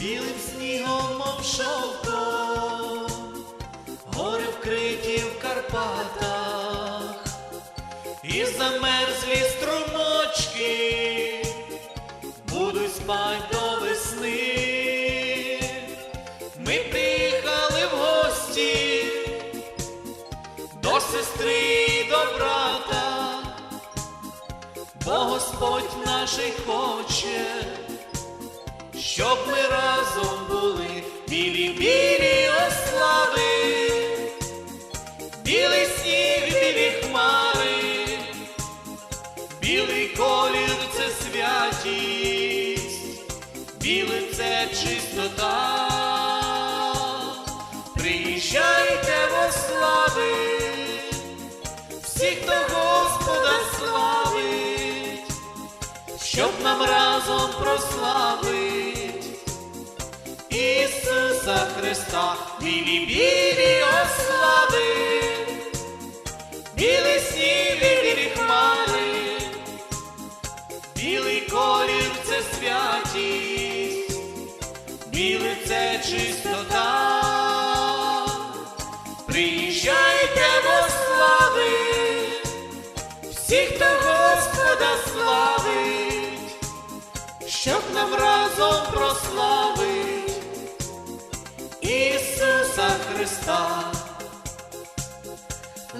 білим снігом мов шовком, гори вкриті в Карпатах, і замерзлі струмочки будуть спать до весни. Ми приїхали в гості до сестри і до брата, бо Господь наший хоче, щоб ми разом були. Білі білі ослави, білий сніг, білі хмари, білий колір це святість, білий це чистота. Приїжджайте во слави, всі, хто Господа славить, щоб нам разом прославить Ісуса Христа, білі білі ослави, білий сніг, і білі хмари, білий колір це святість, білий це чистота. Приїжджайте во слави, всі, хто Господа славить, щоб нам разом прославить Христа.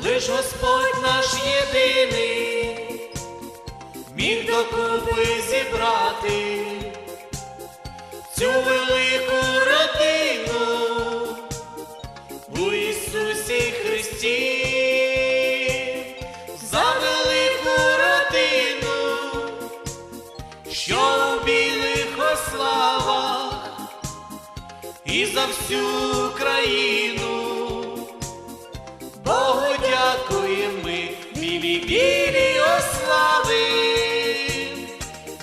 Лиш Господь наш єдиний, міг докупи зібрати цю велику і за всю Україну. Богу дякуємо ми, білі білі ослави,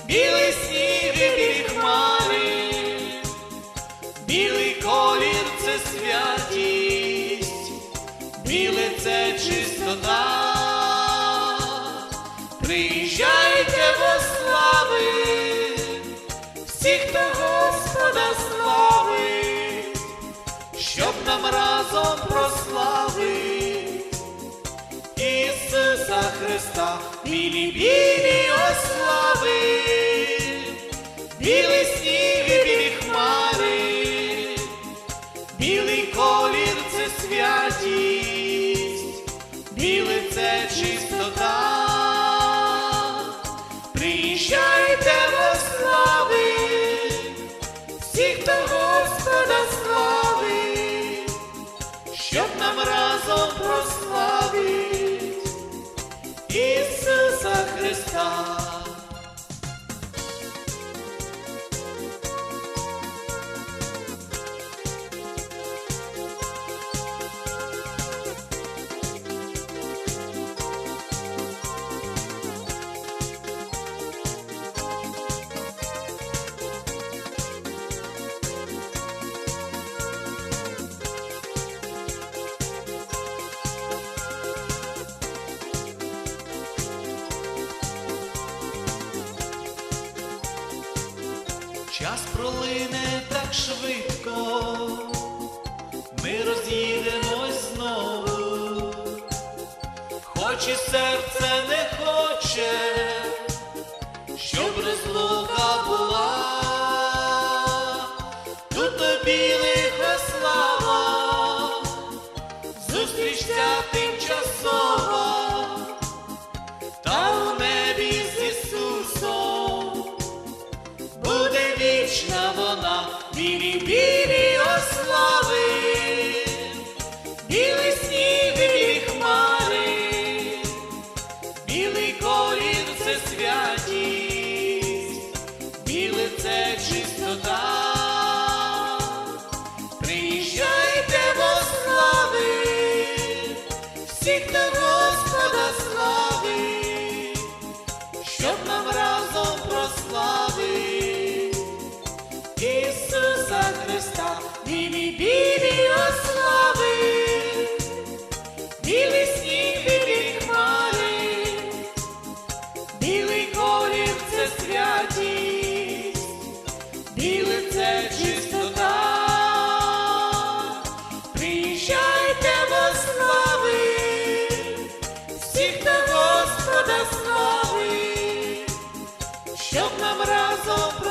білий сніг і білі хмари, білий колір це святість, біле це чистота. Приїжджайте разом прославить Ісуса Христа, білі білі ослави, білий сніг і білі хмари, білий колір це святість, біле це чистота. Приїжджайте Час пролине так швидко, ми роз'їдемось знову, хоч і серце не хоче, щоб розлука була, вічна вона, білі білі ослави, білий сніг білі хмари, білий колір це святість, біле це чистота. Приїжджайте во слави, всі, хто sombra.